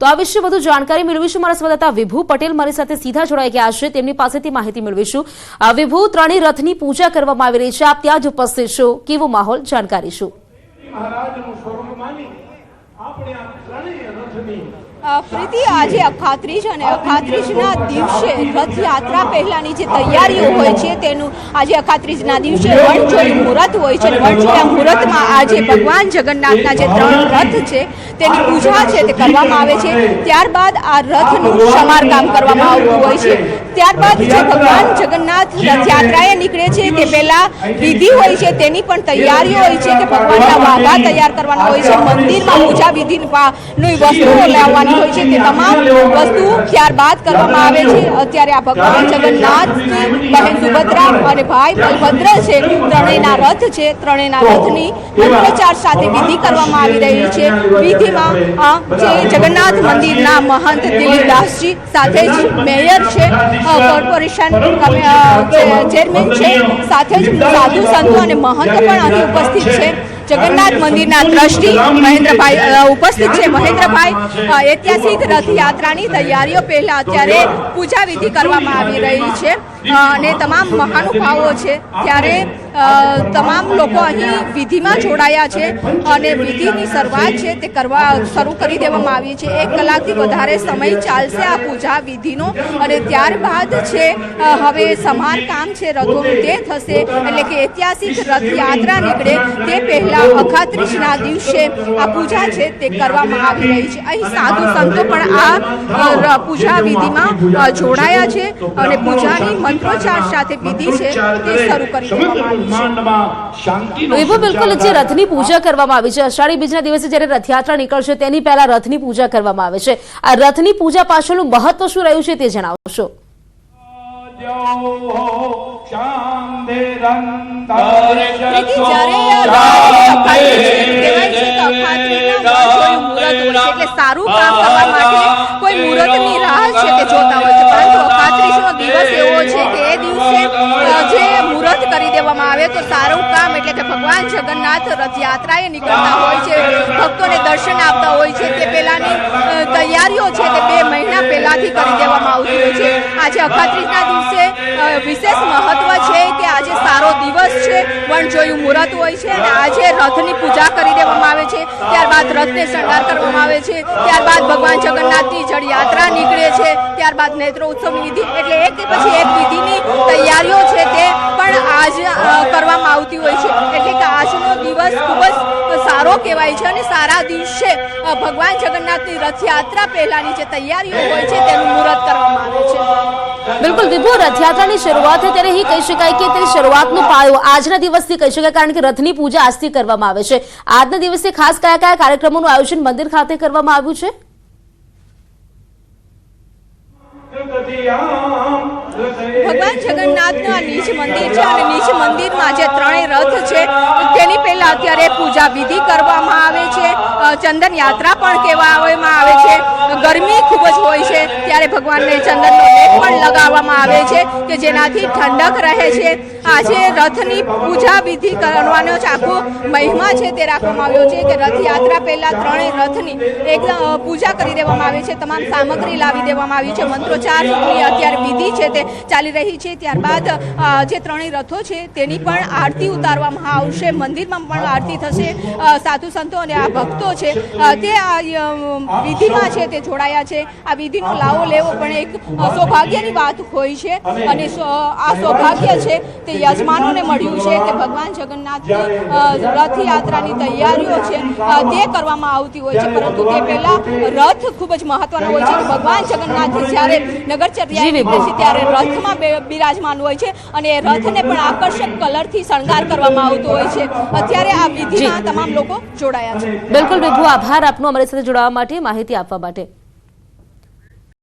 તો આ વિશે વધુ જાણકારી મેળવીશું. મારા સંવાદદાતા વિભુ પટેલ મારી સાથે સીધા જોડાઈ ગયા છે. તેમની પાસેથી માહિતી મેળવીશું. વિભુ, ત્રણેય રથની પૂજા કરવામાં આવી રહી છે. આપ ત્યાં જ ઉપસ્થિત છો. કેવો માહોલ જાણકારી શું? મહારાજનું સ્વરૂપ માની આપણે આ ત્રણેય રથની પ્રીતિ, આજે અખાત્રીજ અને અખાત્રીજના દિવસે રથયાત્રા પહેલાની જે તૈયારીઓ હોય છે તેનું આજે અખાત્રીજના દિવસે વણજોઈ મુહૂર્ત હોય છે અને મુહૂર્તમાં આજે ભગવાન જગન્નાથના જે ત્રણ રથ છે તેની પૂજા છે તે કરવામાં આવે છે. ત્યારબાદ આ રથનું સમારકામ કરવામાં આવતું હોય છે. ત્યારબાદ જે ભગવાન જગન્નાથ રથયાત્રાએ નીકળે છે તે પહેલાં વિધિ હોય છે, તેની પણ તૈયારીઓ હોય છે કે ભગવાનના વાઘા તૈયાર કરવાના હોય છે. મંદિરમાં પૂજા વિધિ વસ્તુઓ લાવવાની હોય છે તે તમામ વસ્તુ ત્યારબાદ કરવામાં આવે છે. અત્યારે આ ભગવાન જગન્નાથ બહેન સુભદ્રા અને ભાઈ બલભદ્ર છે, ત્રણેયના રથ છે, ત્રણેયના રથની મંત્રોચ્ચાર સાથે વિધિ કરવામાં આવી રહી છે. વિધિમાં જે જગન્નાથ મંદિરના મહંત દિલીપદાસજી સાથે જ મેયર છે કોર્પોરેશન ચેરમેન છે, સાથે જ સાધુ સંતો અને મહંત પણ અહીં ઉપસ્થિત છે. જગન્નાથ મંદિરના ટ્રસ્ટી મહેન્દ્રભાઈ ઉપસ્થિત છે. મહેન્દ્રભાઈ ઐતિહાસિક રથયાત્રાની તૈયારીઓ પહેલા અત્યારે પૂજા વિધિ કરવામાં આવી રહી છે. અને તમામ મહાનુભાવો છે ત્યારે તમામ લોકો અહીં વિધિમાં જોડાયા છે અને વિધિની શરૂઆત છે તે કરવા શરૂ કરી દેવામાં આવી છે. એક કલાકથી વધારે સમય ચાલશે આ પૂજા વિધિનો અને ત્યારબાદ છે હવે સમાર કામ છે રથોનું તે થશે. એટલે કે ઐતિહાસિક રથયાત્રા નીકળે તે પહેલાં અખાત્રીજના દિવસે આ પૂજા છે તે કરવામાં આવી રહી છે. અહીં સાધુ સંતો પણ આ પૂજા વિધિમાં જોડાયા છે અને પૂજાની મંત્રોચ્ચાર સાથે વિધિ છે તે શરૂ કરી દેવામાં આવી છે. બ્રહ્માંડમાં શાંતિનો વિભુ બિલકુલ જે રથની પૂજા કરવામાં આવી છે. અષાઢી બીજના દિવસે જ્યારે રથયાત્રા નીકળશે તેની પહેલા રથની પૂજા કરવામાં આવે છે. આ રથની પૂજા પાછળનું મહત્વ શું રહ્યું છે તે જણાવશો. સારું કામ કરવા માટે કોઈ મુહૂર્તની રાહ છે તે જોતા હોય છે પરંતુ અખાત્રીજનો દિવસ એવો છે કે એ દિવસે અ, જે મુહૂર્ત આવે તો સારું કામ, એટલે કે ભગવાન જગન્નાથ રથયાત્રાએ નીકળતા હોય છે, ભક્તોને દર્શન આપતા હોય છે, તે પહેલાની તૈયારીઓ છે તે બે મહિના પહેલાંથી કરી દેવામાં આવતી હોય છે. આજે અખાત્રીજના દિવસે વિશેષ મહત્વ છે કે આજે સારો દિવસ છે, વણજોયું મુહૂર્ત હોય છે, અને આજે રથની પૂજા કરી દેવામાં આવે છે, ત્યારબાદ રથને શણગાર કરવામાં આવે છે, ત્યારબાદ ભગવાન જગન્નાથની જળયાત્રા નીકળે છે, ત્યારબાદ નેત્રોત્સવની વિધિ, એટલે એક પછી એક વિધિની કરવામાં આવતી હોય છે. એટલે કે આજનો દિવસ ખૂબ જ સારો કહેવાય છે અને સારા દિવસે ભગવાન જગન્નાથની રથયાત્રા પહેલાની જે તૈયારીઓ હોય છે તેનું મુહૂર્ત કરવામાં આવે છે. બિલકુલ વિભુ રથયાત્રાની શરૂઆત ત્યારે એ કહી શકાય કે તેની શરૂઆતનો પાયો આજના દિવસથી કહી શકાય કારણ કે રથની પૂજા આજથી કરવામાં આવે છે. આજના દિવસે ખાસ કયા કયા કાર્યક્રમોનું આયોજન મંદિર ખાતે કરવામાં આવ્યું છે? ભગવાન જગન્નાથનું આ નીચ મંદિર છે અને નીચ મંદિરમાં જે ત્રણેય રથ છે, તેની પહેલાં અત્યારે પૂજા વિધિ કરવામાં આવે છે ચંદન યાત્રા પણ કહેવામાં આવે છે, ગરમી ખૂબ જ હોય છે, ત્યારે ભગવાનને ચંદનનો લેપ પણ લગાવવામાં આવે છે, કે જેનાથી ઠંડક રહે છે. આજે રથની પૂજા વિધિ કરવાનો છે આખો મહિમા છે તે રાખવામાં આવ્યો છે કે રથયાત્રા પહેલા ત્રણેય રથની એક પૂજા કરી દેવામાં આવી છે, તમામ સામગ્રી લાવી દેવામાં આવી છે મંત્રોચ્ચારની અત્યારે વિધિ છે તે ચાલી રહી છે, ત્યારબાદ જે ત્રણેય રથો છે તેની પણ આરતી ઉતારવામાં આવશે, મંદિરમાં પણ આરતી થશે સાધુ સંતો અને આ ભક્તો છે તે આ વિધિમાં છે તે જોડાયા છે, આ વિધિનો લાવો લેવો પણ એક સૌભાગ્યની વાત હોય છે અને આ સૌભાગ્ય છે તે યજમાનોને મળ્યું છે કે ભગવાન જગન્નાથની રથયાત્રાની તૈયારીઓ છે તે કરવામાં આવતી હોય છે. પરંતુ તે પહેલાં રથ ખૂબ જ મહત્વનો હોય છે. ભગવાન જગન્નાથ જ્યારે નગરચર્યા નીકળે છે ત્યારે રથમાં બિરાજમાન હોય છે અને એ રથને પણ આકર્ષક કલરથી શણગાર કરવામાં આવતો હોય છે. અત્યારે આ વિધિમાં તમામ લોકો જોડાયા છે. બિલકુલ વિભુ આભાર આપનો અમારી સાથે જોડાવા માટે માહિતી આપવા માટે.